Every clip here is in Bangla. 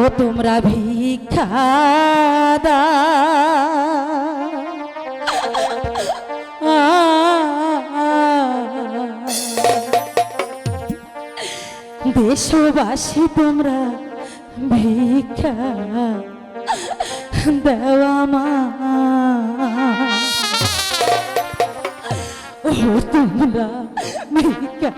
ও তোমরা ভিক্ষা দাও। দেশবাসী তোমরা ভিক্ষা দেওয়া মা ও তোমরা ভিক্ষা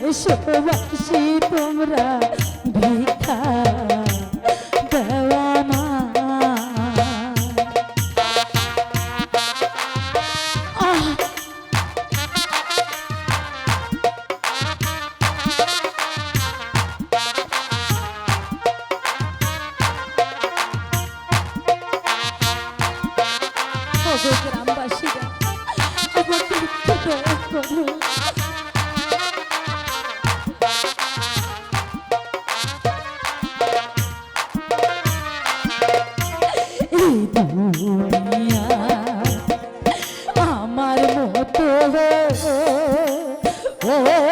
দেশবাসী তোমরা ভিক্ষা মতো ও কেহ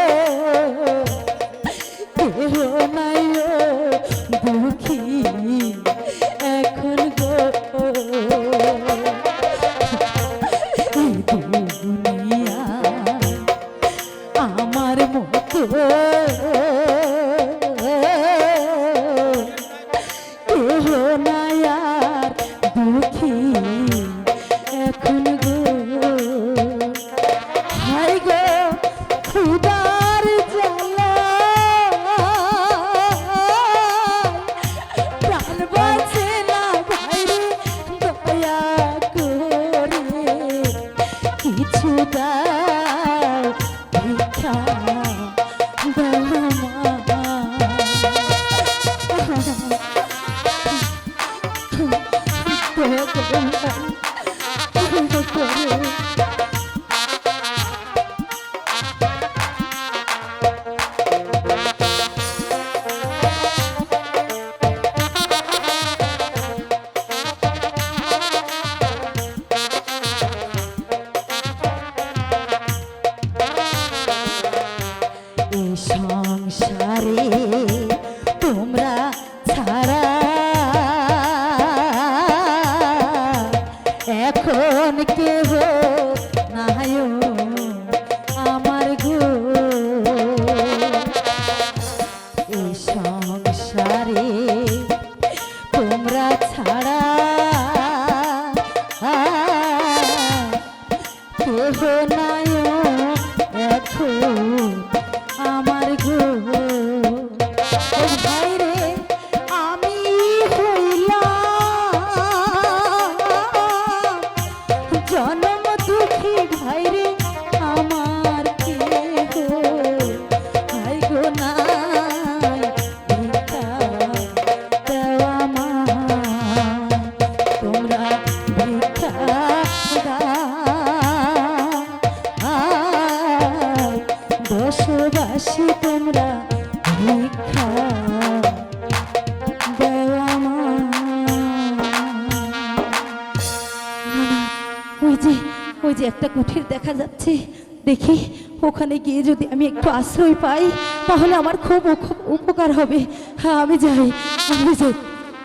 দাও সংসারে তোমরা ছাড়া। এখন কেহ নাই আমার গো এই সংসারে তোমরা ছাড়া। কেহ নাই ওই যে ওই যে একটা কুঠির দেখা যাচ্ছে, দেখি, ওখানে গিয়ে যদি আমি একটু আশ্রয় পাই, তাহলে আমার খুব উপ- উপকার হবে। হ্যাঁ আমি যাই আমি যাই।